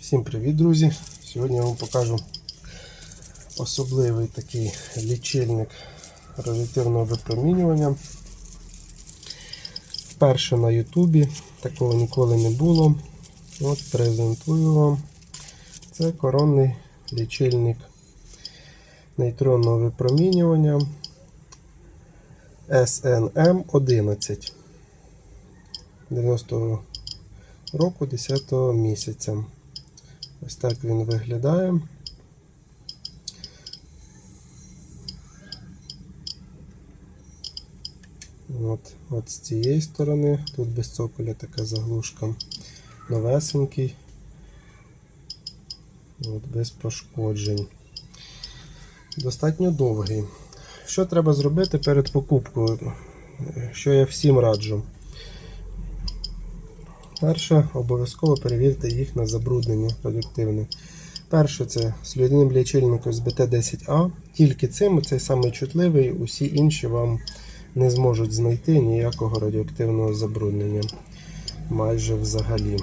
Всім привіт, друзі! Сьогодні я вам покажу особливий такий лічильник радіативного випромінювання. Вперше на Ютубі, такого ніколи не було. От презентую вам. Це коронний лічильник нейтронного випромінювання SNM 11 90 року 10 місяця. Ось так він виглядає. От, от з цієї сторони, тут без цоколя така заглушка. Новесенький. От, без пошкоджень. Достатньо довгий. Що треба зробити перед покупкою? Що я всім раджу? Перше, обов'язково перевірте їх на забруднення радіоактивне. Перше це слюдяним лічильником з БТ-10А. Тільки цим цей самий чутливий, усі інші вам не зможуть знайти ніякого радіоактивного забруднення. Майже взагалі.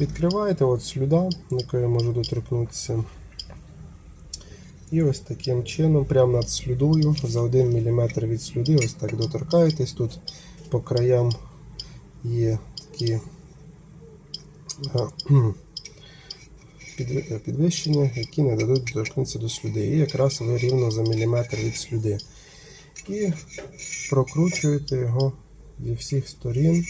Відкриваєте от слюда, на я можу доторкнутися. І ось таким чином, прямо над слюдою, за 1 мм від слюди, ось так доторкаєтесь. Тут по краям є такі підвищення, які не дадуть доторкнутися до слюди. І якраз ви рівно за міліметр від слюди. І прокручуєте його зі всіх сторін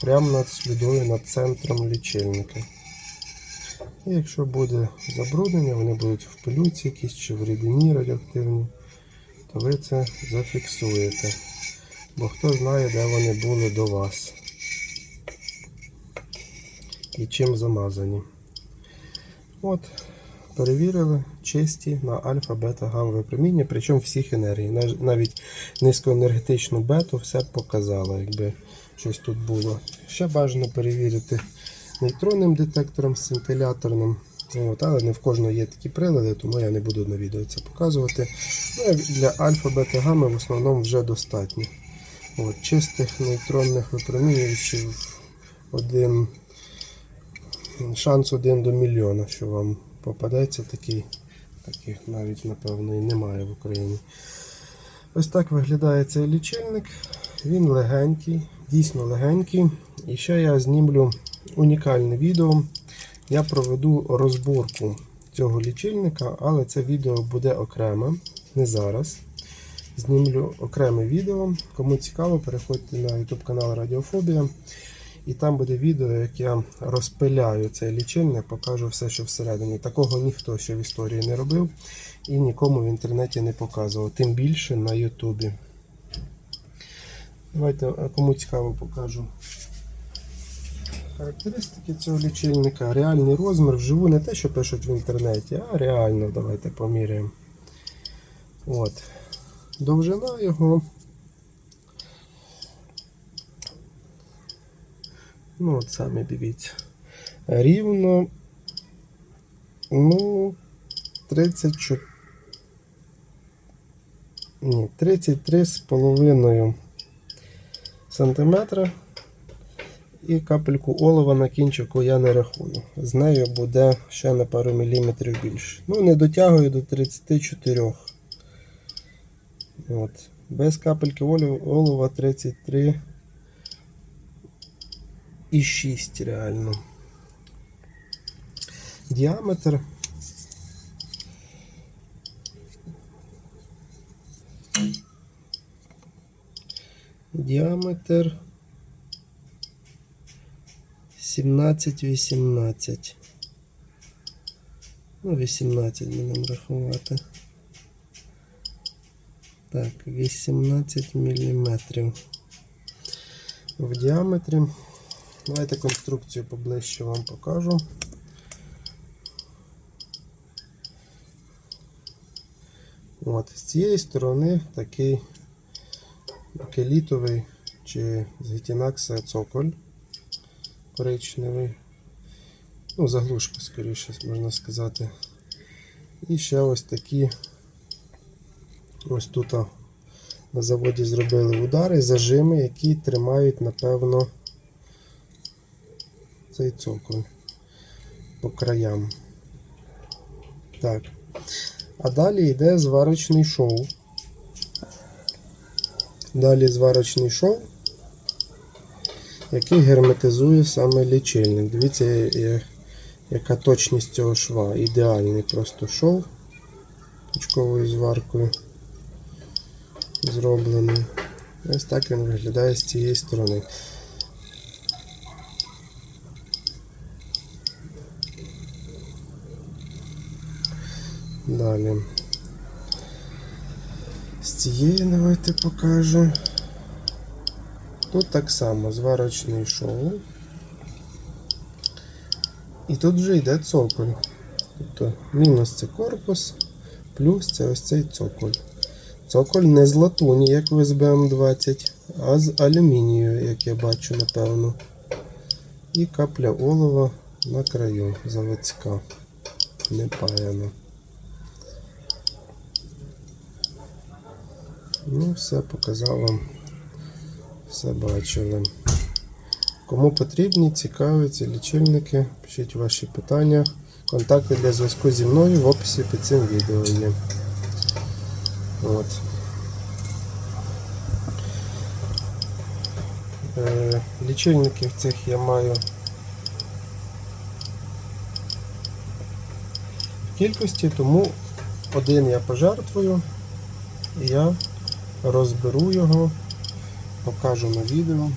прямо над слідою, над центром лічильника. І якщо буде забруднення, вони будуть в пилюці якісь чи в рідині радіоактивні, то ви це зафіксуєте. Бо хто знає, де вони були до вас. І чим замазані. От, перевірили чисті на альфа, бета, гамма випроміння, причому всіх енергій. Навіть низькоенергетичну бету все показало, якби щось тут було. Ще бажано перевірити нейтронним детектором сцинтиляторним. От, але не в кожного є такі прилади, тому я не буду на відео це показувати. Ну, для альфа, бета, гамми в основному вже достатньо. От, чистих нейтронних випромінювачів один шанс один до мільйона, що вам попадеться такий. Таких навіть, напевно, і немає в Україні. Ось так виглядає цей лічильник. Він легенький, дійсно легенький. І ще я знімлю унікальне відео. Я проведу розборку цього лічильника, але це відео буде окреме, не зараз. Знімлю окреме відео. Кому цікаво, переходьте на YouTube канал Радіофобія. І там буде відео, як я розпиляю цей лічильник, покажу все, що всередині. Такого ніхто ще в історії не робив і нікому в інтернеті не показував, тим більше на Ютубі. Давайте, кому цікаво, покажу характеристики цього лічильника. Реальний розмір вживу, не те, що пишуть в інтернеті, а реально давайте поміряємо. Довжина його. Ну, от самі дивіться. Рівно. Ну, 34. Ні, 33 з половиною сантиметра. І капельку олова на кінчику я не рахую. З нею буде ще на пару міліметрів більше. Ну, не дотягую до 34. От. Без капельки олова 33 і 6 реально. Діаметр. Діаметр 17-18. Ну, 18 будемо рахувати. Так, 18 міліметрів в діаметрі. Давайте конструкцію поближче вам покажу. От, з цієї сторони такий келітовий чи з гітінакса цоколь коричневий. Ну, заглушка, скоріше, можна сказати. І ще ось такі. Ось тут на заводі зробили удари, зажими, які тримають, напевно, цей цоколь по краям. Так. А далі йде зварочний шов. Далі зварочний шов, який герметизує саме лічильник. Дивіться, яка точність цього шва. Ідеальний просто шов точковою зваркою зроблений. Ось так він виглядає з цієї сторони. Далі. З цієї давайте покажу. Тут так само зварочний шов. І тут вже йде цоколь. Тобто мінус це корпус, плюс це ось цей цоколь. Цоколь не з латуні, як в СБМ 20, а з алюмінію, як я бачу, напевно. І капля олова на краю заводська. Не паяна. Ну, все показав вам. Все бачили. Кому потрібні, цікаві ці лічильники, пишіть ваші питання. Контакти для зв'язку зі мною в описі під цим відео є. От. Е, лічильників цих я маю в кількості, тому один я пожертвую, і я розберу його, покажу на відео.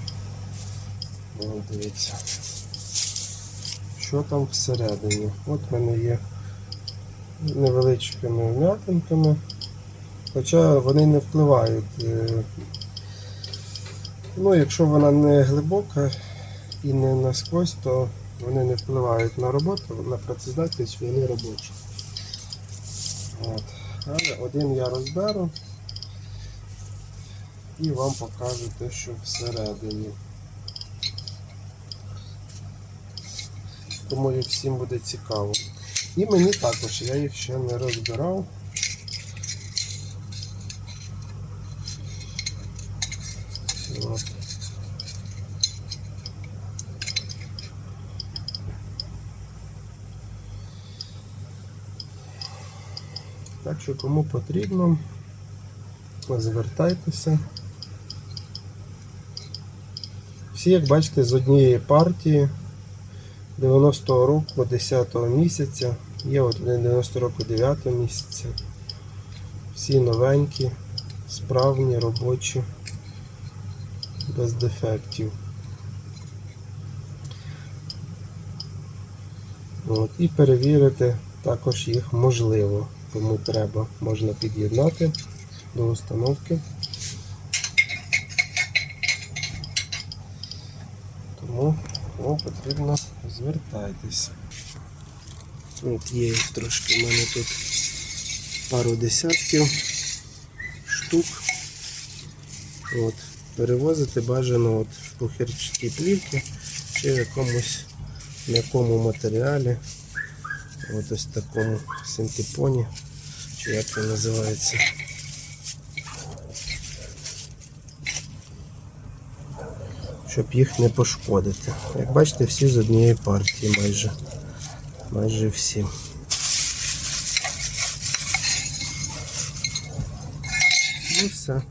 О, дивіться, що там всередині. От в мене є невеличкими вм'ятинками, хоча вони не впливають. е, Ну, якщо вона не глибока і не насквозь, то вони не впливають на роботу, на працездатність вони робочі. От. Але один я розберу і вам покажу те, що всередині. Думаю, всім буде цікаво. І мені також, я їх ще не розбирав. От. Так що кому потрібно, звертайтеся. Всі, як бачите, з однієї партії 90-го року 10-го місяця. Є от один 90 року 9 місяця. Всі новенькі, справні, робочі, без дефектів. От, і перевірити також їх можливо, кому треба, можна під'єднати до установки. Тому кому потрібно, звертайтесь. От є трошки в мене тут пару десятків штук. От. Перевозити бажано от в пухирчатій плівці чи в якомусь м'якому матеріалі. От ось такому синтепоні, чи як він називається. Щоб їх не пошкодити. Як бачите, всі з однієї партії майже. Майже всі. І все.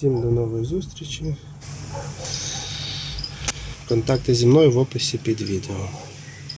Всім до нової зустрічі. Контакти зі мною в описі під відео.